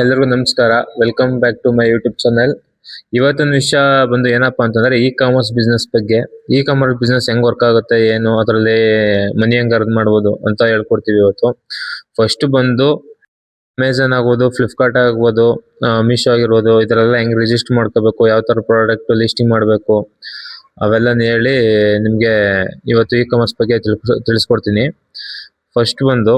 ಎಲ್ರಿಗೂ ನಮಸ್ಕಾರ. Welcome back to my YouTube channel ಇವತ್ತಿನ ವಿಷಯ ಬಂದು ಏನಪ್ಪಾ ಅಂತಂದ್ರೆ ಇ ಕಾಮರ್ಸ್ ಬಿಸ್ನೆಸ್ ಬಗ್ಗೆ. ಇ ಕಾಮರ್ಸ್ ಬಿಸ್ನೆಸ್ ಹೆಂಗ್ ವರ್ಕ್ ಆಗುತ್ತೆ, ಏನು, ಅದರಲ್ಲಿ ಮನಿ ಹೆಂಗ್ ಅರ್ನ್ ಮಾಡ್ಬೋದು ಅಂತ ಹೇಳ್ಕೊಡ್ತೀವಿ ಇವತ್ತು. ಫಸ್ಟ್ ಬಂದು ಅಮೆಝಾನ್ ಆಗ್ಬೋದು ಫ್ಲಿಪ್ಕಾರ್ಟ್ ಆಗ್ಬೋದು ಮೀಶೋ ಆಗಿರ್ಬೋದು ಇದರೆಲ್ಲ ಹೆಂಗ್ ರಿಜಿಸ್ಟರ್ ಮಾಡ್ಕೋಬೇಕು, ಯಾವ ತರ ಪ್ರಾಡಕ್ಟ್ ಲಿಸ್ಟಿಂಗ್ ಮಾಡಬೇಕು ಅವೆಲ್ಲ ಹೇಳಿ ನಿಮ್ಗೆ ಇವತ್ತು ಇ ಕಾಮರ್ಸ್ ಬಗ್ಗೆ ತಿಳ್ಸ್- ತಿಳಿಸ್ಕೊಡ್ತೀನಿ. ಫಸ್ಟ್ ಬಂದು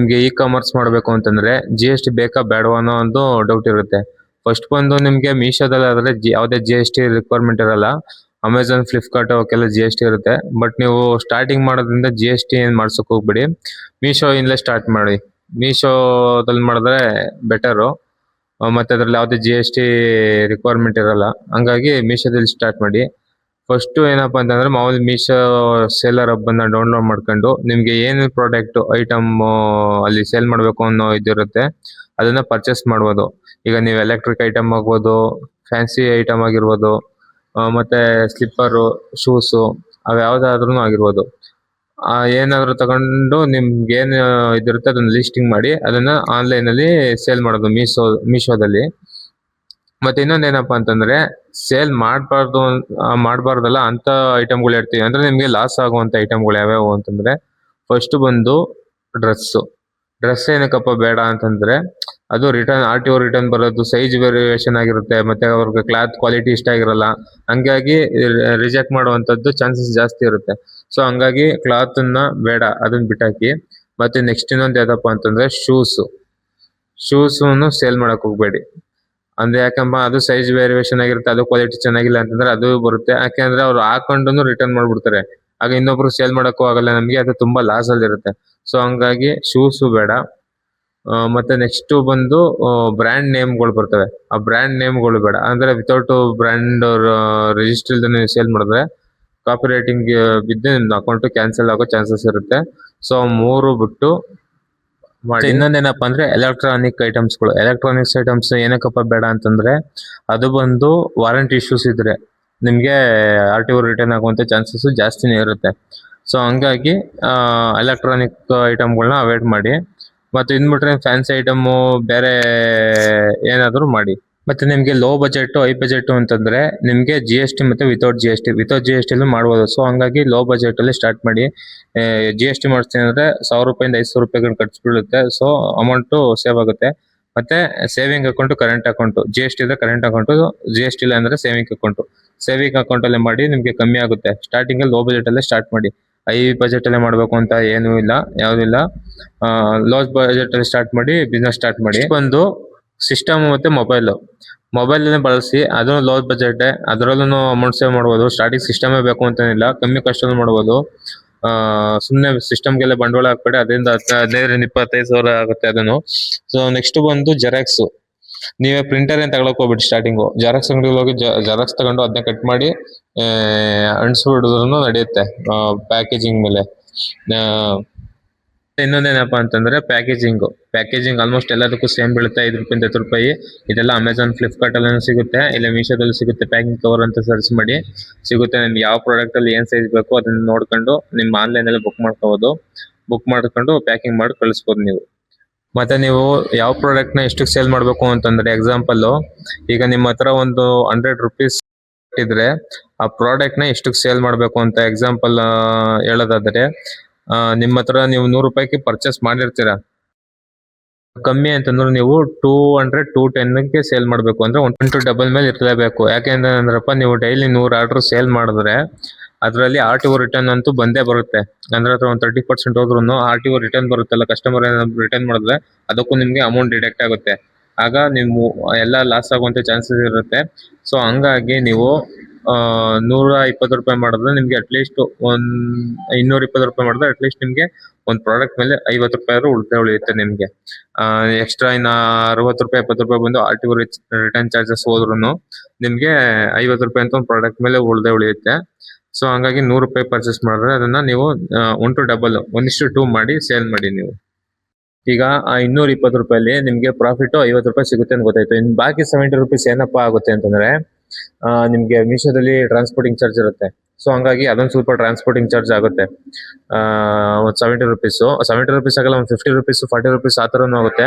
ನಿಮ್ಗೆ ಇ ಕಾಮರ್ಸ್ ಮಾಡಬೇಕು ಅಂತಂದ್ರೆ ಜಿ ಎಸ್ ಟಿ ಬೇಕಾ ಬೇಡವಾ ಅನ್ನೋ ಒಂದು ಡೌಟ್ ಇರುತ್ತೆ. ಫಸ್ಟ್ ಬಂದು ನಿಮಗೆ ಮೀಶೋದಲ್ಲಿ ಆದ್ರೆ ಜಿ- ಯಾವುದೇ ಜಿ ಎಸ್ ಟಿ ರಿಕ್ವೈರ್ಮೆಂಟ್ ಇರಲ್ಲ. ಅಮೆಝಾನ್ ಫ್ಲಿಪ್ಕಾರ್ಟ್ ಅವಕ್ಕೆಲ್ಲ ಜಿ ಎಸ್ ಟಿ ಇರುತ್ತೆ. ಬಟ್ ನೀವು ಸ್ಟಾರ್ಟಿಂಗ್ ಮಾಡೋದ್ರಿಂದ ಜಿ ಎಸ್ ಟಿ ಏನು ಮಾಡ್ಸೋಕೆ ಹೋಗ್ಬಿಡಿ. ಮೀಶೋ ಇಂದಲೇ ಸ್ಟಾರ್ಟ್ ಮಾಡಿ. ಮೀಶೋದಲ್ಲಿ ಮಾಡಿದ್ರೆ ಬೆಟರು ಮತ್ತೆ ಅದ್ರಲ್ಲಿ ಯಾವುದೇ ಜಿ ಎಸ್ ಟಿ ರಿಕ್ವೈರ್ಮೆಂಟ್ ಇರಲ್ಲ. ಹಂಗಾಗಿ ಮೀಶೋದಲ್ಲಿ ಸ್ಟಾರ್ಟ್ ಮಾಡಿ. ಫಸ್ಟ್ ಏನಪ್ಪ ಅಂತಂದ್ರೆ ಮಾಮೂಲಿ ಮೀಶೋ ಸೇಲರ್ ಹಬ್ ಅನ್ನ ಡೌನ್ಲೋಡ್ ಮಾಡ್ಕೊಂಡು ನಿಮ್ಗೆ ಏನು ಪ್ರಾಡಕ್ಟ್ ಐಟಮ್ ಅಲ್ಲಿ ಸೇಲ್ ಮಾಡಬೇಕು ಅನ್ನೋ ಇದಿರುತ್ತೆ ಅದನ್ನ ಪರ್ಚೇಸ್ ಮಾಡ್ಬೋದು. ಈಗ ನೀವು ಎಲೆಕ್ಟ್ರಿಕ್ ಐಟಮ್ ಆಗ್ಬೋದು ಫ್ಯಾನ್ಸಿ ಐಟಮ್ ಆಗಿರ್ಬೋದು ಮತ್ತೆ ಸ್ಲಿಪ್ಪರು ಶೂಸು ಅವು ಯಾವ್ದಾದ್ರು ಆಗಿರ್ಬೋದು. ಏನಾದ್ರು ತಗೊಂಡು ನಿಮ್ಗೆ ಏನು ಇದಿರುತ್ತೆ, ಅದನ್ನ ಲಿಸ್ಟಿಂಗ್ ಮಾಡಿ, ಅದನ್ನ ಆನ್ಲೈನ್ ಅಲ್ಲಿ ಸೇಲ್ ಮಾಡೋದು ಮೀಶೋ ಮೀಶೋದಲ್ಲಿ ಮತ್ತೆ ಇನ್ನೊಂದ್ ಏನಪ್ಪಾ ಅಂತಂದ್ರೆ ಸೇಲ್ ಮಾಡಬಾರ್ದು ಮಾಡಬಾರ್ದಲ್ಲ ಅಂತ ಐಟಮ್ಗಳು ಇರ್ತೀವಿ ಅಂದ್ರೆ ನಿಮಗೆ ಲಾಸ್ ಆಗುವಂತ ಐಟಂಗಳು ಯಾವ್ಯಾವು ಅಂತಂದ್ರೆ ಫಸ್ಟ್ ಬಂದು ಡ್ರೆಸ್ ಡ್ರೆಸ್ ಏನಕ್ಕಪ್ಪ ಬೇಡ ಅಂತಂದ್ರೆ, ಅದು return R T O return ಬರೋದು ಸೈಜ್ ವೇರಿಯೇಷನ್ ಆಗಿರುತ್ತೆ, ಮತ್ತೆ ಅವ್ರಿಗೆ ಕ್ಲಾತ್ ಕ್ವಾಲಿಟಿ ಇಷ್ಟ ಆಗಿರಲ್ಲ. ಹಂಗಾಗಿ ರಿಜೆಕ್ಟ್ ಮಾಡುವಂತದ್ದು ಚಾನ್ಸಸ್ ಜಾಸ್ತಿ ಇರುತ್ತೆ. ಸೊ ಹಂಗಾಗಿ ಕ್ಲಾತ್ ಅನ್ನ ಬೇಡ, ಅದನ್ನ ಬಿಟ್ಟಾಕಿ. ಮತ್ತೆ ನೆಕ್ಸ್ಟ್ ಇನ್ನೊಂದು ಯಾವ್ದಪ್ಪ ಅಂತಂದ್ರೆ ಶೂಸ್ ಶೂಸ್ ಸೇಲ್ ಮಾಡಕ್ ಹೋಗ್ಬೇಡಿ. ಅಂದ್ರೆ ಯಾಕಂಬ ಅದು ಸೈಜ್ ವೇರಿಯೇಷನ್ ಆಗಿರುತ್ತೆ, ಅದು ಕ್ವಾಲಿಟಿ ಚೆನ್ನಾಗಿಲ್ಲ ಅಂತಂದ್ರೆ ಅದು ಬರುತ್ತೆ. ಯಾಕೆಂದ್ರೆ ಅವ್ರು ಹಾಕೊಂಡು ರಿಟರ್ನ್ ಮಾಡ್ಬಿಡ್ತಾರೆ. ಆಗ ಇನ್ನೊಬ್ರು ಸೇಲ್ ಮಾಡೋಕ್ಕೂ ಆಗಲ್ಲ ನಮಗೆ, ಅದು ತುಂಬಾ ಲಾಸ್ ಅಲ್ಲಿ ಇರುತ್ತೆ. ಸೊ ಹಂಗಾಗಿ ಶೂಸು ಬೇಡ. ಮತ್ತೆ ನೆಕ್ಸ್ಟ್ ಬಂದು ಬ್ರ್ಯಾಂಡ್ ನೇಮ್ಗಳು ಬರ್ತವೆ. ಆ ಬ್ರ್ಯಾಂಡ್ ನೇಮ್ಗಳು ಬೇಡ. ಅಂದ್ರೆ ವಿತೌಟ್ ಬ್ರ್ಯಾಂಡ್ ಇಲ್ದೇ ಸೇಲ್ ಮಾಡಿದ್ರೆ ಕಾಪಿ ರೈಟಿಂಗ್ ಬಿದ್ದು ನಿಮ್ದು ಅಕೌಂಟ್ ಕ್ಯಾನ್ಸಲ್ ಆಗೋ ಚಾನ್ಸಸ್ ಇರುತ್ತೆ. ಸೊ ಮೂರು ಬಿಟ್ಟು ಇನ್ನೊಂದೇನಪ್ಪ ಅಂದ್ರೆ ಎಲೆಕ್ಟ್ರಾನಿಕ್ ಐಟಮ್ಸ್ಗಳು ಎಲೆಕ್ಟ್ರಾನಿಕ್ಸ್ ಐಟಮ್ಸ್ ಏನಕ್ಕಪ್ಪ ಬೇಡ ಅಂತಂದ್ರೆ ಅದು ಬಂದು ವಾರಂಟಿ ಇಶ್ಯೂಸ್ ಇದ್ರೆ ನಿಮ್ಗೆ ಆರ್ ಟಿ ಓ ರಿಟರ್ನ್ ಆಗುವಂತ ಚಾನ್ಸಸ್ ಜಾಸ್ತಿನೇ ಇರುತ್ತೆ. ಸೊ ಹಂಗಾಗಿ ಎಲೆಕ್ಟ್ರಾನಿಕ್ ಐಟಮ್ಗಳನ್ನ ಅವಾಯ್ಡ್ ಮಾಡಿ. ಮತ್ತೆ ಇನ್ಬಿಟ್ರೆ ಫ್ಯಾನ್ಸಿ ಐಟಮ್ ಬೇರೆ ಏನಾದರೂ ಮಾಡಿ. ಮತ್ತೆ ನಿಮಗೆ ಲೋ ಬಜೆಟ್ ಹೈ ಬಜೆಟ್ ಅಂತಂದ್ರೆ ನಿಮಗೆ ಜಿ ಎಸ್ ಟಿ ಮತ್ತೆ without G S T without G S T ಮಾಡ್ಬೋದು. ಸೊ ಹಂಗಾಗಿ ಲೋ ಬಜೆಟ್ ಅಲ್ಲಿ ಸ್ಟಾರ್ಟ್ ಮಾಡಿ. ಜಿ ಎಸ್ ಟಿ ಮಾಡಿಸ್ತೀನಿ ಅಂದ್ರೆ ಸಾವಿರ ರೂಪಾಯಿಂದ ಐದು ಸಾವಿರ ರೂಪಾಯಿಗಳು ಖರ್ಚು ಸೊ ಅಮೌಂಟ್ ಸೇವ್ ಆಗುತ್ತೆ. ಮತ್ತೆ saving account current account G S T ಅಂದ್ರೆ current account G S T ಇಲ್ಲ ಅಂದ್ರೆ ಸೇವಿಂಗ್ ಅಕೌಂಟ್ ಸೇವಿಂಗ್ ಅಕೌಂಟ್ ಅಲ್ಲಿ ಮಾಡಿ ನಿಮಗೆ ಕಮ್ಮಿ ಆಗುತ್ತೆ. ಸ್ಟಾರ್ಟಿಂಗ್ ಲೋ ಬಜೆಟ್ ಅಲ್ಲೇ ಸ್ಟಾರ್ಟ್ ಮಾಡಿ. ಹೈ ಬಜೆಟ್ ಅಲ್ಲೇ ಮಾಡಬೇಕು ಅಂತ ಏನೂ ಇಲ್ಲ ಯಾವುದಿಲ್ಲ ಲೋ ಬಜೆಟ್ ಅಲ್ಲಿ ಸ್ಟಾರ್ಟ್ ಮಾಡಿ ಬಿಸ್ನೆಸ್ ಸ್ಟಾರ್ಟ್ ಮಾಡಿ. ಒಂದು ಸಿಸ್ಟಮ್ ಮತ್ತೆ ಮೊಬೈಲ್ ಮೊಬೈಲ್ ಬಳಸಿ ಅದು ಲೋ ಬಜೆಟ್ ಅದರಲ್ಲೂ ಅಮೌಂಟ್ ಸೇವ್ ಮಾಡ್ಬೋದು. ಸ್ಟಾರ್ಟಿಂಗ್ ಸಿಸ್ಟಮೇ ಬೇಕು ಅಂತೇನಿಲ್ಲ, ಕಮ್ಮಿ ಕಷ್ಟದಲ್ಲಿ ಮಾಡಬಹುದು ಸುಮ್ಮನೆ ಸಿಸ್ಟಮ್ಗೆಲ್ಲ ಬಂಡವಾಳ ಹಾಕ್ಬೇಡಿ. ಅದರಿಂದ ಹದಿನೈದರಿಂದ ಇಪ್ಪತ್ತೈದು ಸಾವಿರ ಆಗುತ್ತೆ ಅದನ್ನು. ಸೊ ನೆಕ್ಸ್ಟ್ ಬಂದು ಜೆರಾಕ್ಸ್ ನೀವೇ ಪ್ರಿಂಟರ್ ಏನ್ ತಗೊಳಕ್ ಹೋಗ್ಬಿಟ್ಟು ಸ್ಟಾರ್ಟಿಂಗು ಜೆರಾಕ್ಸ್ ಅಂಗಡಿಗೆ ಹೋಗಿ ಜೆರಾಕ್ಸ್ ತಗೊಂಡು ಅದನ್ನ ಕಟ್ ಮಾಡಿ ಅಂಟಿಸ್ಬಿಡಿದ್ರು ನಡೆಯುತ್ತೆ ಪ್ಯಾಕೇಜಿಂಗ್ ಮೇಲೆ. ಇನ್ನೊಂದೇನಪ್ಪ ಅಂತಂದ್ರೆ ಪ್ಯಾಕೇಜಿಂಗ್ ಪ್ಯಾಕೇಜಿಂಗ್ ಆಲ್ಮೋಸ್ಟ್ ಎಲ್ಲದಕ್ಕೂ ಸೇಮ್ ಬೀಳುತ್ತೆ. ಐದು ರೂಪಾಯಿಂದ ಹತ್ತು ರೂಪಾಯಿ. ಇದೆಲ್ಲ ಅಮೆಝಾನ್ ಫ್ಲಿಪ್ಕಾರ್ಟ್ ಅಲ್ಲಿ ಸಿಗುತ್ತೆ. ಇಲ್ಲ ಮೀಶೋದಲ್ಲಿ ಸಿಗುತ್ತೆ. ಪ್ಯಾಕಿಂಗ್ ಕವರ್ ಅಂತ ಸರ್ಚ್ ಮಾಡಿ ಸಿಗುತ್ತೆ. ನಿಮ್ಗೆ ಯಾವ ಪ್ರಾಡಕ್ಟ್ ಅಲ್ಲಿ ಏನ್ ಸೈಜ್ ಬೇಕು ಅದನ್ನ ನೋಡ್ಕೊಂಡು ನಿಮ್ಮ ಆನ್ಲೈನ್ ಅಲ್ಲಿ ಬುಕ್ ಮಾಡ್ಕೋಬಹುದು ಬುಕ್ ಮಾಡ್ಕೊಂಡು ಪ್ಯಾಕಿಂಗ್ ಮಾಡಿ ಕಳಿಸ್ಬೋದು ನೀವು. ಮತ್ತೆ ನೀವು ಯಾವ ಪ್ರಾಡಕ್ಟ್ನ ಎಷ್ಟಕ್ಕೆ ಸೇಲ್ ಮಾಡಬೇಕು ಅಂತಂದ್ರೆ ಎಕ್ಸಾಂಪಲ್ ಈಗ ನಿಮ್ಮ ಹತ್ರ ಒಂದು ಹಂಡ್ರೆಡ್ ರುಪೀಸ್ ಇದ್ರೆ ಆ ಪ್ರಾಡಕ್ಟ್ನ ಎಷ್ಟಕ್ಕೆ ಸೇಲ್ ಮಾಡಬೇಕು ಅಂತ ಎಕ್ಸಾಂಪಲ್ ಹೇಳೋದಾದ್ರೆ ನಿಮ್ಮ ಹತ್ರ ನೀವು ನೂರು ರೂಪಾಯಿಗೆ ಪರ್ಚೇಸ್ ಮಾಡಿರ್ತೀರಾ? ಕಮ್ಮಿ ಅಂತಂದ್ರೆ ನೀವು ಟೂ ಹಂಡ್ರೆಡ್ ಟೂ ಟೆನ್ಗೆ ಸೇಲ್ ಮಾಡಬೇಕು ಅಂದ್ರೆ ಒನ್ ಟು ಡಬಲ್ ಮೇಲೆ ಇರಲೇಬೇಕು. ಯಾಕೆಂದ್ರೆ ಅಂದ್ರಪ್ಪ, ನೀವು ಡೈಲಿ ನೂರು ಆರ್ಡರ್ ಸೇಲ್ ಮಾಡಿದ್ರೆ ಅದರಲ್ಲಿ ಆರ್ ಟಿ ಒ ರಿಟರ್ನ್ ಅಂತೂ ಬಂದೇ ಬರುತ್ತೆ. ಅಂದ್ರೆ ಹತ್ರ ಒಂದು ತರ್ಟಿ ಪರ್ಸೆಂಟ್ ಹೋದ್ರು ಆರ್ ಟಿ ಒ ರಿಟರ್ನ್ ಬರುತ್ತಲ್ಲ ಕಸ್ಟಮರ್ ರಿಟರ್ನ್ ಮಾಡಿದ್ರೆ ಅದಕ್ಕೂ ನಿಮಗೆ ಅಮೌಂಟ್ ಡಿಡಕ್ಟ್ ಆಗುತ್ತೆ. ಆಗ ನೀವು, ಎಲ್ಲ ಲಾಸ್ ಆಗುವಂತ ಚಾನ್ಸಸ್ ಇರುತ್ತೆ. ಸೊ ಹಂಗಾಗಿ ನೀವು ಆ, ನೂರ ಇಪ್ಪತ್ತು ರೂಪಾಯಿ ಮಾಡಿದ್ರೆ ನಿಮಗೆ ಅಟ್ಲೀಸ್ಟ್ ಒಂದ್ ಇನ್ನೂರ ಇಪ್ಪತ್ತು ರೂಪಾಯಿ ಮಾಡಿದ್ರೆ ಅಟ್ಲೀಸ್ಟ್ ನಿಮಗೆ ಒಂದು ಪ್ರಾಡಕ್ಟ್ ಮೇಲೆ ಐವತ್ತು ರೂಪಾಯಿ ಆದರೂ ಉಳಿತಾಯ ಉಳಿಯುತ್ತೆ ನಿಮಗೆ. ಎಕ್ಸ್ಟ್ರಾ ಇನ್ನ ಅರವತ್ತು ರೂಪಾಯಿ ಎಪ್ಪತ್ತು ರೂಪಾಯಿ ಬಂದು R T O return charges ಹೋದ್ರು ನಿಮಗೆ ಐವತ್ತು ರೂಪಾಯಿ ಅಂತ ಒಂದು ಪ್ರಾಡಕ್ಟ್ ಮೇಲೆ ಉಳಿದೇ ಉಳಿಯುತ್ತೆ. ಸೊ ಹಂಗಾಗಿ ನೂರು ರೂಪಾಯಿ ಪರ್ಚೇಸ್ ಮಾಡಿದ್ರೆ ಅದನ್ನ ನೀವು ಒನ್ ಟು ಡಬಲ್ ಒಂದಿಷ್ಟು ಟೂ ಮಾಡಿ ಸೇಲ್ ಮಾಡಿ ನೀವು. ಈಗ ಆ ಇನ್ನೂರ ಇಪ್ಪತ್ತು ರೂಪಾಯಲ್ಲಿ ನಿಮಗೆ ಪ್ರಾಫಿಟ್ ಐವತ್ತು ರೂಪಾಯಿ ಸಿಗುತ್ತೆ ಅಂತ ಗೊತ್ತಾಯ್ತು. ಇನ್ನು ಬಾಕಿ ಸೆವೆಂಟಿ ರುಪೀಸ್ ಏನಪ್ಪಾ ಆಗುತ್ತೆ ಅಂತಂದ್ರೆ ನಿಮ್ಗೆ ಮೀಶೋದಲ್ಲಿ ಟ್ರಾನ್ಸ್ಪೋರ್ಟಿಂಗ್ ಚಾರ್ಜ್ ಇರುತ್ತೆ. ಸೊ ಹಂಗಾಗಿ ಅದೊಂದು ಸ್ವಲ್ಪ ಟ್ರಾನ್ಸ್ಪೋರ್ಟಿಂಗ್ ಚಾರ್ಜ್ ಆಗುತ್ತೆ. ಒಂದು ಸೆವೆಂಟಿ ರುಪೀಸು ಸೆವೆಂಟಿ ರುಪೀಸ್ ಆಗಲ್ಲ, ಒಂದು ಫಿಫ್ಟಿ ರುಪೀಸ್ ಫಾರ್ಟಿ ರುಪೀಸ್ ಆ ಥರನೂ ಆಗುತ್ತೆ.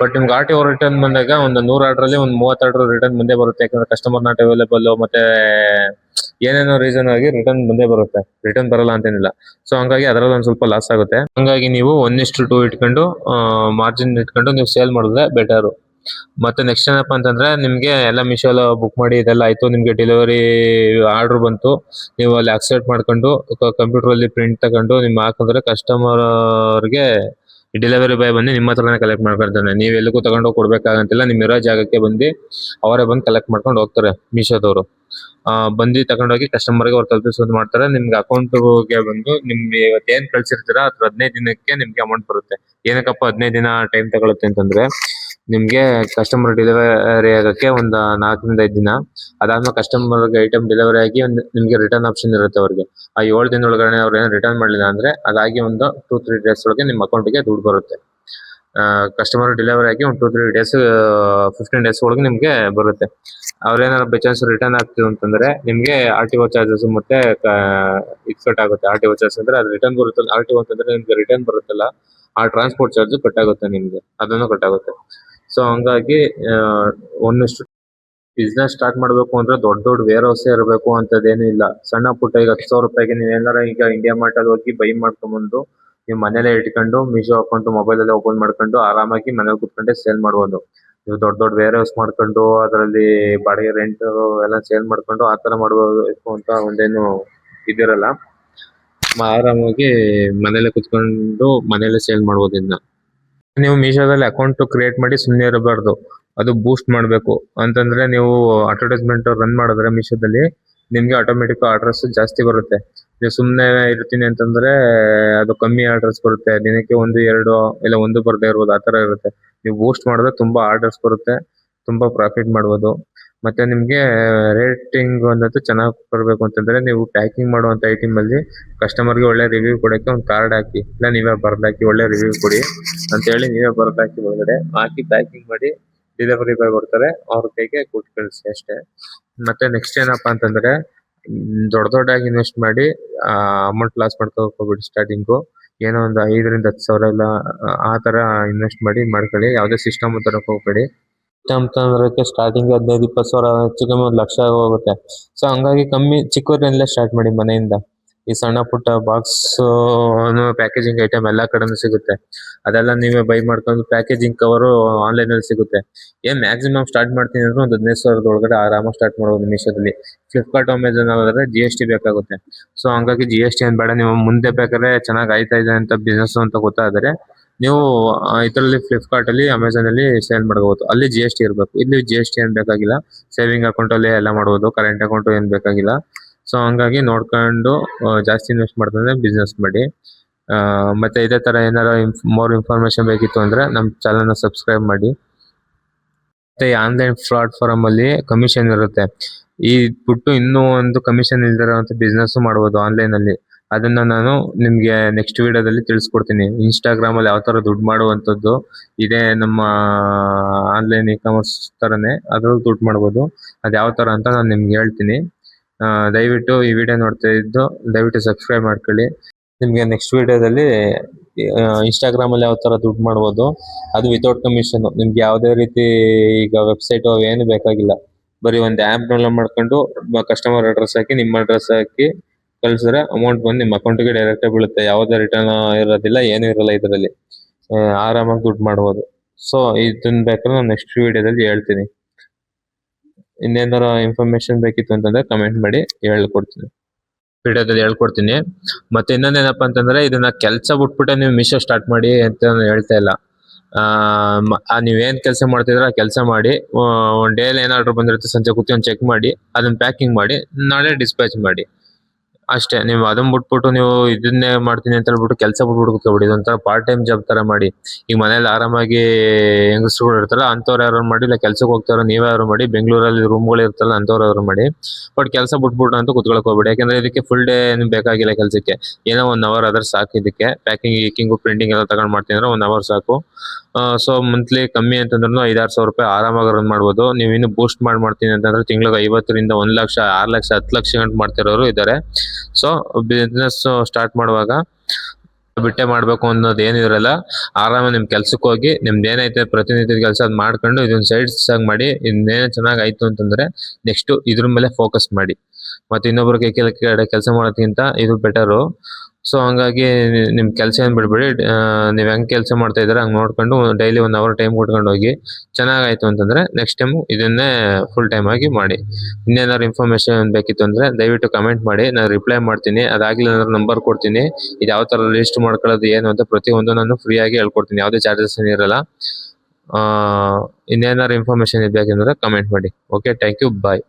ಬಟ್ ನಿಮ್ಗೆ ಆರ್ ಟಿ ಓ ರಿಟರ್ನ್ ಬಂದಾಗ ಒಂದು ನೂರು ಆರ್ಡ್ರಲ್ಲಿ ಒಂದು ಮೂವತ್ತೆರಡು ರಿಟರ್ನ್ ಬಂದೇ ಬರುತ್ತೆ. ಯಾಕಂದ್ರೆ ಕಸ್ಟಮರ್ ನಾಟ್ ಅವೈಲೇಬಲ್ ಮತ್ತೆ ಏನೇನೋ ರೀಸನ್ ಆಗಿ ರಿಟರ್ನ್ ಬಂದೇ ಬರುತ್ತೆ. ರಿಟರ್ನ್ ಬರಲ್ಲ ಅಂತೇನಿಲ್ಲ. ಸೊ ಹಂಗಾಗಿ ಅದರಲ್ಲಿ ಒಂದು ಸ್ವಲ್ಪ ಲಾಸ್ ಆಗುತ್ತೆ. ಹಂಗಾಗಿ ನೀವು ಒನ್ ಇಷ್ಟು ಟೂ ಇಟ್ಕೊಂಡು ಮಾರ್ಜಿನ್ ಇಟ್ಕೊಂಡು ನೀವು ಸೇಲ್ ಮಾಡಿದ್ರೆ ಬೆಟರು ಮತ್ತೆ ನೆಕ್ಸ್ಟ್ ಏನಪ್ಪ ಅಂತಂದ್ರೆ ನಿಮ್ಗೆ ಎಲ್ಲ ಮಿಶೋಲ್ ಬುಕ್ ಮಾಡಿ ಇದೆಲ್ಲ ಆಯ್ತು. ನಿಮ್ಗೆ ಡೆಲಿವರಿ ಆರ್ಡರ್ ಬಂತು. ನೀವು ಅಲ್ಲಿ ಅಕ್ಸೆಪ್ಟ್ ಮಾಡ್ಕೊಂಡು ಕಂಪ್ಯೂಟರ್ ಅಲ್ಲಿ ಪ್ರಿಂಟ್ ತಗೊಂಡು ನಿಮ್ಮ ಕಸ್ಟಮರ್ ಅವ್ರಿಗೆ ಡೆಲಿವರಿ ಬಾಯ್ ಬಂದು ನಿಮ್ಮ ಹತ್ರನೇ ಕಲೆಕ್ಟ್ ಮಾಡ್ಕೊಳ್ತಾನೆ. ನೀವು ಎಲ್ಲಿಗೂ ತಗೊಂಡು ಹೋಗಿ ಕೊಡ್ಬೇಕಾಗಂತಿಲ್ಲ. ನಿಮ್ಮ ಇರೋ ಜಾಗಕ್ಕೆ ಬಂದು ಅವರೇ ಬಂದು ಕಲೆಕ್ಟ್ ಮಾಡ್ಕೊಂಡು ಹೋಗ್ತಾರೆ ಮೀಶೋದವರು ಬಂದು ತಗೊಂಡೋಗಿ ಕಸ್ಟಮರ್ಗೆ ಅವ್ರು ತಲುಪಿಸೋದು ಮಾಡ್ತಾರೆ. ನಿಮ್ಗೆ ಅಕೌಂಟ್ಗೆ ಬಂದು ನಿಮ್ಗೆ ಇವತ್ತು ಏನ್ ಕಳ್ಸಿರ್ತೀರಾ? ಅಥವಾ ಹದಿನೈದು ದಿನಕ್ಕೆ ನಿಮ್ಗೆ ಅಮೌಂಟ್ ಬರುತ್ತೆ. ಏನಕ್ಕಪ್ಪ ಹದಿನೈದು ದಿನ ಟೈಮ್ ತಗೊಳುತ್ತೆ ಅಂತಂದ್ರೆ ನಿಮ್ಗೆ ಕಸ್ಟಮರ್ ಡೆಲಿವರಿ ಆಗೋಕ್ಕೆ ಒಂದು ನಾಲ್ಕರಿಂದ ಐದು ದಿನ. ಅದಾದ್ಮೇಲೆ ಕಸ್ಟಮರ್ ಐಟಮ್ ಡೆಲಿವರಿ ಆಗಿ ಒಂದು ನಿಮಗೆ ರಿಟರ್ನ್ ಆಪ್ಷನ್ ಇರುತ್ತೆ ಅವ್ರಿಗೆ. ಆ ಏಳು ದಿನ ಒಳಗಡೆ ಅವ್ರು ಏನೋ ರಿಟರ್ನ್ ಮಾಡಲಿಲ್ಲ ಅಂದ್ರೆ ಅದಾಗಿ ಒಂದು ಟೂ ತ್ರೀ ಡೇಸ್ ಒಳಗೆ ನಿಮ್ಮ ಅಕೌಂಟಿಗೆ ದುಡ್ಡು ಬರುತ್ತೆ. ಕಸ್ಟಮರ್ ಡೆಲಿವರಿ ಆಗಿ ಒಂದು two three days fifteen days ಒಳಗೆ ನಿಮಗೆ ಬರುತ್ತೆ. ಅವ್ರೇನಾದ್ರು ಬೈ ಚಾನ್ಸ್ ರಿಟರ್ನ್ ಆಗ್ತೀವಿ ಅಂತಂದ್ರೆ ನಿಮಗೆ ಆರ್ ಟಿ ಒ ಚಾರ್ಜಸ್ ಮತ್ತೆ ಇದು ಆಗುತ್ತೆ. ಆರ್ ಟಿ ಒ ಚಾರ್ಜಸ್ ಅಂದ್ರೆ ಅದು ರಿಟರ್ನ್ ಬರುತ್ತಲ್ಲ ಆರ್ ಟಿ ಒ ಅಂತಂದರೆ ನಿಮಗೆ ರಿಟರ್ನ್ ಬರುತ್ತಲ್ಲ, ಆ ಟ್ರಾನ್ಸ್ಪೋರ್ಟ್ ಚಾರ್ಜ್ ಕಟ್ ಆಗುತ್ತೆ ನಿಮ್ಗೆ. ಅದನ್ನು ಕಟ್ ಆಗುತ್ತೆ. ಸೊ ಹಂಗಾಗಿ ಒಂದಿಷ್ಟು ಬಿಸ್ನೆಸ್ ಸ್ಟಾರ್ಟ್ ಮಾಡಬೇಕು ಅಂದ್ರೆ ದೊಡ್ಡ ದೊಡ್ಡ ವೇರ್ ಹೌಸ್ ಇರಬೇಕು ಅಂತದೇನು ಇಲ್ಲ. ಸಣ್ಣ ಪುಟ್ಟ ಈಗ ಹತ್ತು ಸಾವಿರ ರೂಪಾಯಿಗೆ ನೀವು ಏನಾರ ಈಗ ಇಂಡಿಯಾ ಮಾರ್ಟ್ ಅಲ್ಲಿ ಹೋಗಿ ಬೈ ಮಾಡ್ಕೊಂಡ್ಬಂದು ನೀವು ಮನೇಲೆ ಇಟ್ಕೊಂಡು ಮೀಶೋ ಅಕೌಂಟ್ ಮೊಬೈಲ್ ಅಲ್ಲೇ ಓಪನ್ ಮಾಡ್ಕೊಂಡು ಆರಾಮಾಗಿ ಮನೇಲಿ ಕುತ್ಕೊಂಡೆ ಸೇಲ್ ಮಾಡ್ಬೋದು. ನೀವು ದೊಡ್ಡ ದೊಡ್ಡ ವೇರ್ ಹೌಸ್ ಮಾಡ್ಕೊಂಡು, ಅದರಲ್ಲಿ ಬಾಡಿಗೆ ರೆಂಟ್ ಎಲ್ಲ ಸೇಲ್ ಮಾಡ್ಕೊಂಡು ಆ ಮಾಡಬೇಕು ಅಂತ ಒಂದೇನು ಇದಿರಲ್ಲ. ಆರಾಮಾಗಿ ಮನೇಲೆ ಕುತ್ಕೊಂಡು ಮನೇಲೆ ಸೇಲ್ ಮಾಡ್ಬೋದು ಇದನ್ನ ನೀವು ಮೀಶೋದಲ್ಲಿ ಅಕೌಂಟ್ ಕ್ರಿಯೇಟ್ ಮಾಡಿ ಸುಮ್ಮನೆ ಇರಬಾರ್ದು. ಅದು ಬೂಸ್ಟ್ ಮಾಡಬೇಕು. ಅಂತಂದ್ರೆ ನೀವು ಅಡ್ವರ್ಟೈಸ್ಮೆಂಟ್ ರನ್ ಮಾಡಿದ್ರೆ ಮೀಶೋದಲ್ಲಿ ನಿಮ್ಗೆ ಆಟೋಮೆಟಿಕ್ ಆರ್ಡರ್ಸ್ ಜಾಸ್ತಿ ಬರುತ್ತೆ. ನೀವು ಸುಮ್ಮನೆ ಇರ್ತೀನಿ ಅಂತಂದ್ರೆ ಅದು ಕಮ್ಮಿ ಆರ್ಡರ್ಸ್ ಬರುತ್ತೆ. ದಿನಕ್ಕೆ ಒಂದು, ಎರಡು ಇಲ್ಲ ಒಂದು ಬರದೇ ಇರ್ಬೋದು, ಆ ತರ ಇರುತ್ತೆ. ನೀವು ಬೂಸ್ಟ್ ಮಾಡಿದ್ರೆ ತುಂಬಾ ಆರ್ಡರ್ಸ್ ಬರುತ್ತೆ. ತುಂಬಾ ಪ್ರಾಫಿಟ್ ಮಾಡ್ಬೋದು. ಮತ್ತೆ ನಿಮಗೆ ರೇಟಿಂಗ್ ಅನ್ನೋದು ಚೆನ್ನಾಗಿ ಬರಬೇಕು ಅಂತಂದ್ರೆ ನೀವು ಪ್ಯಾಕಿಂಗ್ ಮಾಡುವಂತ ಐಟಂ ಅಲ್ಲಿ ಕಸ್ಟಮರ್ಗೆ ಒಳ್ಳೆ ರಿವ್ಯೂ ಕೊಡಕ್ಕೆ ಒಂದು ಕಾರ್ಡ್ ಹಾಕಿ, ಇಲ್ಲ ನೀವೇ ಬರ್ದಾಕಿ ಒಳ್ಳೆ ರಿವ್ಯೂ ಕೊಡಿ ಅಂತ ಹೇಳಿ ನೀವೇ ಬರ್ದಾಕಿ ಒಳಗಡೆ ಹಾಕಿ ಪ್ಯಾಕಿಂಗ್ ಮಾಡಿ ಡೆಲಿವರಿ ಬಾಯ್ ಬರ್ತಾರೆ, ಅವ್ರ ಕೈಗೆ ಕೊಟ್ಟು ಕಳಿಸಿ ಅಷ್ಟೇ. ಮತ್ತೆ ನೆಕ್ಸ್ಟ್ ಏನಪ್ಪಾ ಅಂತಂದ್ರೆ ದೊಡ್ಡ ದೊಡ್ಡ ದೊಡ್ಡಾಗಿ ಇನ್ವೆಸ್ಟ್ ಮಾಡಿ ಅಮೌಂಟ್ ಲಾಸ್ ಮಾಡ್ಕೋಕ್ ಹೋಗ್ಬಿಡಿ ಸ್ಟಾರ್ಟಿಂಗು ಏನೋ ಒಂದು ಐದರಿಂದ ಹತ್ತು ಸಾವಿರ ಎಲ್ಲ ಆ- ಆ ತರ ಇನ್ವೆಸ್ಟ್ ಮಾಡಿ ಮಾಡ್ಕೊಳ್ಳಿ. ಯಾವುದೇ ಸಿಸ್ಟಮ್ ತರಕ್ಕೆ ಹೋಗ್ಬೇಡಿ. ಸಿಸ್ಟಮ್ ತಂದ್ರಕ್ಕೆ ಸ್ಟಾರ್ಟಿಂಗ್ ಹದಿನೈದು, ಇಪ್ಪತ್ತು ಸಾವಿರ ಹೆಚ್ಚು ಕಮ್ಮಿ ಒಂದು ಲಕ್ಷ ಹೋಗುತ್ತೆ. ಸೊ ಹಂಗಾಗಿ ಕಮ್ಮಿ ಚಿಕ್ಕವರಿಂದಲೇ ಸ್ಟಾರ್ಟ್ ಮಾಡಿ ಮನೆಯಿಂದ. ಈ ಸಣ್ಣ ಪುಟ್ಟ ಬಾಕ್ಸ್ ಪ್ಯಾಕೇಜಿಂಗ್ ಐಟಮ್ ಎಲ್ಲಾ ಕಡೆನೂ ಸಿಗುತ್ತೆ. ಅದೆಲ್ಲ ನೀವೇ ಬೈ ಮಾಡ್ಕೊಂಡು ಪ್ಯಾಕೇಜಿಂಗ್ ಕವರು ಆನ್ಲೈನ್ ಅಲ್ಲಿ ಸಿಗುತ್ತೆ. ಏನ್ ಮ್ಯಾಕ್ಸಿಮಮ್ ಸ್ಟಾರ್ಟ್ ಮಾಡ್ತೀನಿ ಅಂದ್ರೆ ಒಂದು ಹದಿನೈದು ಸಾವಿರದ ಒಳಗಡೆ ಆರಾಮಾಗಿ ಸ್ಟಾರ್ಟ್ ಮಾಡ್ಬೋದು ಮೀಶೋದಲ್ಲಿ ಫ್ಲಿಪ್ಕಾರ್ಟ್ ಅಮೆಝಾನ್ ಆದ್ರೆ ಜಿ ಎಸ್ ಟಿ ಬೇಕಾಗುತ್ತೆ. ಸೊ ಹಂಗಾಗಿ ಜಿ ಎಸ್ ಟಿ ಏನ್ ಬೇಡ, ನೀವು ಮುಂದೆ ಬೇಕಾದ್ರೆ ಚೆನ್ನಾಗಿ ಆಯ್ತಾ ಇದೆ ಅಂತ ಬಿಸ್ನೆಸ್ ಅಂತ ಗೊತ್ತಾದರೆ ನೀವು ಇದರಲ್ಲಿ ಫ್ಲಿಪ್ಕಾರ್ಟ್ ಅಲ್ಲಿ ಅಮೆಝಾನ್ ಅಲ್ಲಿ ಸೇಲ್ ಮಾಡಬಹುದು ಅಲ್ಲಿ ಜಿ ಎಸ್ ಟಿ ಇರಬೇಕು. ಇಲ್ಲಿ ಜಿ ಎಸ್ ಟಿ ಏನ್ ಬೇಕಾಗಿಲ್ಲ. ಸೇವಿಂಗ್ ಅಕೌಂಟ್ ಅಲ್ಲಿ ಎಲ್ಲ ಮಾಡಬಹುದು ಕರೆಂಟ್ ಅಕೌಂಟ್ ಏನ್ ಬೇಕಾಗಿಲ್ಲ. ಸೊ ಹಂಗಾಗಿ ನೋಡ್ಕೊಂಡು ಜಾಸ್ತಿ ಇನ್ವೆಸ್ಟ್ ಮಾಡ್ತಾರೆ ಬಿಸ್ನೆಸ್ ಮಾಡಿ. ಮತ್ತೆ ಇದೇ ತರ ಏನಾರ ಮೋರ್ ಇನ್ಫಾರ್ಮೇಶನ್ ಬೇಕಿತ್ತು ಅಂದ್ರೆ ನಮ್ಮ ಚಾನಲ್ನ ಸಬ್ಸ್ಕ್ರೈಬ್ ಮಾಡಿ. ಮತ್ತೆ ಈ ಆನ್ಲೈನ್ ಪ್ಲಾಟ್ಫಾರ್ಮ್ ಅಲ್ಲಿ ಕಮಿಷನ್ ಇರುತ್ತೆ. ಈ ಬಿಟ್ಟು ಇನ್ನೂ ಒಂದು ಕಮಿಷನ್ ಇಲ್ದಿರೋ ಬಿಸ್ನೆಸ್ ಮಾಡ್ಬೋದು ಆನ್ಲೈನ್ ಅಲ್ಲಿ. ಅದನ್ನ ನಾನು ನಿಮ್ಗೆ ನೆಕ್ಸ್ಟ್ ವಿಡಿಯೋದಲ್ಲಿ ತಿಳಿಸ್ಕೊಡ್ತೀನಿ. ಇನ್ಸ್ಟಾಗ್ರಾಮ್ ಅಲ್ಲಿ ಯಾವ ತರ ದುಡ್ಡು ಮಾಡುವಂತದ್ದು ಇದೆ ನಮ್ಮ ಆನ್ಲೈನ್ ಇ ಕಾಮರ್ಸ್ ತರನೇ ಅದ್ರಲ್ಲಿ ದುಡ್ಡು ಮಾಡ್ಬೋದು. ಅದು ಯಾವ ತರ ಅಂತ ನಾನು ನಿಮ್ಗೆ ಹೇಳ್ತೀನಿ. ದಯವಿಟ್ಟು ಈ ವಿಡಿಯೋ ನೋಡ್ತಾ ಇದ್ದು ದಯವಿಟ್ಟು ಸಬ್ಸ್ಕ್ರೈಬ್ ಮಾಡ್ಕೊಳ್ಳಿ. ನಿಮ್ಗೆ ನೆಕ್ಸ್ಟ್ ವಿಡಿಯೋದಲ್ಲಿ ಇನ್ಸ್ಟಾಗ್ರಾಮ್ ಅಲ್ಲಿ ಯಾವ ತರ ದುಡ್ಡು ಮಾಡ್ಬೋದು, ಅದು ವಿತೌಟ್ ಕಮಿಷನ್ ನಿಮ್ಗೆ ಯಾವುದೇ ರೀತಿ ಈಗ ವೆಬ್ಸೈಟ್ ಏನು ಬೇಕಾಗಿಲ್ಲ. ಬರೀ ಒಂದು ಆ್ಯಪ್ ಡೌನ್ಲೋಡ್ ಮಾಡ್ಕೊಂಡು ಕಸ್ಟಮರ್ ಅಡ್ರೆಸ್ ಹಾಕಿ, ನಿಮ್ಮ ಅಡ್ರೆಸ್ ಹಾಕಿ ಕಳ್ಸಿದ್ರೆ ಅಮೌಂಟ್ ಬಂದು ನಿಮ್ಮ ಅಕೌಂಟ್ಗೆ ಡೈರೆಕ್ಟ್ ಬೀಳುತ್ತೆ. ಯಾವುದೇ ರಿಟರ್ನ್ ಇರೋದಿಲ್ಲ, ಏನೂ ಇರಲ್ಲ ಇದರಲ್ಲಿ. ಆರಾಮಾಗಿ ದುಡ್ಡು ಮಾಡ್ಬೋದು. ಸೊ ಇದನ್ನ ಬೇಕಾದ್ರೆ ನಾನು ನೆಕ್ಸ್ಟ್ ವಿಡಿಯೋದಲ್ಲಿ ಹೇಳ್ತೀನಿ. ಇನ್ನೇನಾರ ಇನ್ಫಾರ್ಮೇಶನ್ ಬೇಕಿತ್ತು ಅಂತಂದ್ರೆ ಕಮೆಂಟ್ ಮಾಡಿ ಹೇಳ್ಕೊಡ್ತೀನಿ. ವಿಡಿಯೋದಲ್ಲಿ ಹೇಳ್ಕೊಡ್ತೀನಿ. ಮತ್ತೆ ಇನ್ನೊಂದು ಏನಪ್ಪ ಅಂತಂದ್ರೆ ಇದನ್ನ ಕೆಲಸ ಬಿಟ್ಬಿಟ್ಟೆ ನೀವು ಮಿಶೋ ಸ್ಟಾರ್ಟ್ ಮಾಡಿ ಅಂತ ನಾನು ಹೇಳ್ತಾ ಇಲ್ಲ. ನೀವೇನ್ ಕೆಲಸ ಮಾಡ್ತಿದ್ರ ಆ ಕೆಲಸ ಮಾಡಿ ಒಂದ್ ಡೇಲಿ ಏನಾದ್ರು ಬಂದಿರುತ್ತೆ, ಸಂಜೆ ಕೂತ್ಕೊಂಡು ಚೆಕ್ ಮಾಡಿ, ಅದನ್ನ ಪ್ಯಾಕಿಂಗ್ ಮಾಡಿ, ನಾಳೆ ಡಿಸ್ಪ್ಯಾಚ್ ಮಾಡಿ. ಅಷ್ಟೇ, ನೀವು ಅದನ್ನ ಬಿಟ್ಬಿಟ್ಟು ನೀವು ಇದನ್ನೇ ಮಾಡ್ತೀನಿ ಅಂತ ಹೇಳ್ಬಿಟ್ಟು ಕೆಲಸ ಬಿಟ್ಬಿಟ್ಟು ಕೂತ್ಕೊಬಿಡಿ ಇದೊಂಥರ ಪಾರ್ಟ್ ಟೈಮ್ ಜಾಬ್ ತರ ಮಾಡಿ. ಈಗ ಮನೇಲಿ ಆರಾಮಾಗಿ ಹೆಂಗಸ್ರುಗಳು ಇರ್ತಾರಲ್ಲ, ಅಂಥವ್ರು ಯಾರು ಮಾಡಿ, ಇಲ್ಲ ಕೆಲ್ಸಕ್ಕೆ ಹೋಗ್ತಾರೋ ನೀವೇ ಯಾರು ಮಾಡಿ, ಬೆಂಗಳೂರಲ್ಲಿ ರೂಮ್ಗಳು ಇರ್ತಲ್ಲ ಅಂಥವ್ರು ಯಾರು ಮಾಡಿ ಬಟ್ ಕೆಲಸ ಬಿಟ್ಬಿಟ್ಟು ಅಂತ ಕುತ್ಕೊಳಕ್ ಹೋಗ್ಬೇಡಿ. ಯಾಕಂದ್ರೆ ಇದಕ್ಕೆ ಫುಲ್ ಡೇ ಬೇಕಾಗಿಲ್ಲ ಕೆಲಸಕ್ಕೆ. ಏನೋ ಒನ್ ಅವರ್ ಆದ್ರೆ ಸಾಕು ಇದಕ್ಕೆ. ಪ್ಯಾಕಿಂಗ್ ಈಕಿಂಗು ಪ್ರಿಂಟಿಂಗ್ ಎಲ್ಲ ತಗೊಂಡ್ ಮಾಡ್ತೀನಿ ಅಂದ್ರೆ ಒನ್ ಅವರ್ ಸಾಕು. ಸೊ ಮಂತ್ಲಿ ಕಮ್ಮಿ ಅಂತಂದ್ರೂ ಐದಾರು ಸಾವಿರ ರೂಪಾಯಿ ಆರಾಮಾಗಿ ರನ್ ಮಾಡ್ಬೋದು. ನೀವು ಇನ್ನು ಬೂಸ್ಟ್ ಮಾಡಿ ಮಾಡ್ತೀನಿ ಅಂತಂದ್ರೆ ತಿಂಗಳಿಗೆ ಐವತ್ತರಿಂದ ಒಂದು ಲಕ್ಷ, ಆರು ಲಕ್ಷ, ಹತ್ತು ಲಕ್ಷ ಗಂಟೆ ಮಾಡ್ತಿರೋರು ಇದ್ದಾರೆ ಸೊ ಬಿಸ್ನೆಸ್ ಸ್ಟಾರ್ಟ್ ಮಾಡುವಾಗ ಬಿಟ್ಟೆ ಮಾಡಬೇಕು ಅನ್ನೋದು ಏನಿರಲ್ಲ ಆರಾಮ ನಿಮ್ಮ ಕೆಲ್ಸಕ್ಕೆ ಹೋಗಿ, ನಿಮ್ದು ಏನೈತೆ ಪ್ರತಿನಿತ್ಯದ ಕೆಲಸ ಅದ್ ಮಾಡ್ಕೊಂಡು ಇದನ್ನ ಸೈಡ್ಸ್ ಆಗಿ ಮಾಡಿ, ಇನ್ನೇನು ಚೆನ್ನಾಗಿ ಆಯ್ತು ಅಂತಂದ್ರೆ ನೆಕ್ಸ್ಟ್ ಇದ್ರ ಮೇಲೆ ಫೋಕಸ್ ಮಾಡಿ. ಮತ್ತೆ ಇನ್ನೊಬ್ರ ಕೈ ಕೆಲ ಕೆಲಸ ಮಾಡೋದಕ್ಕಿಂತ ಇದು ಬೆಟರು ಸೊ ಹಂಗಾಗಿ ನಿಮ್ಮ ನಿಮ್ ಕೆಲಸ ಏನು ಬಿಡ್ಬೇಡಿ ನೀವು ಹೆಂಗ್ ಕೆಲಸ ಮಾಡ್ತಾ ಇದ್ದೀರಾ ಹಂಗ್ ನೋಡ್ಕೊಂಡು ಡೈಲಿ ಒನ್ ಅವರ್ ಟೈಮ್ ಕೊಟ್ಕೊಂಡು ಹೋಗಿ ಚೆನ್ನಾಗಾಯ್ತು ಅಂತಂದ್ರೆ ನೆಕ್ಸ್ಟ್ ಟೈಮ್ ಇದನ್ನೇ ಫುಲ್ ಟೈಮ್ ಆಗಿ ಮಾಡಿ. ಇನ್ನೇನಾದ್ರು ಇನ್ಫಾರ್ಮೇಷನ್ ಬೇಕಿತ್ತು ಅಂದ್ರೆ ದಯವಿಟ್ಟು ಕಮೆಂಟ್ ಮಾಡಿ, ನಾನು ರಿಪ್ಲೈ ಮಾಡ್ತೀನಿ ಅದಾಗ್ಲಿಲ್ಲ ಏನಾದ್ರು ನಂಬರ್ ಕೊಡ್ತೀನಿ, ಇದು ಯಾವ ತರ ಲಿಸ್ಟ್ ಮಾಡ್ಕೊಳ್ಳೋದು, ಏನು ಅಂತ ಪ್ರತಿಯೊಂದು ನಾನು ಫ್ರೀ ಆಗಿ ಹೇಳ್ಕೊಡ್ತೀನಿ, ಯಾವುದೇ ಚಾರ್ಜಸ್ ಏನಿರಲ್ಲ ಆ, ಇನ್ನೇನಾದ್ರು ಇನ್ಫಾರ್ಮೇಶನ್ ಬೇಕಂದ್ರೆ ಕಮೆಂಟ್ ಮಾಡಿ. Okay thank you bye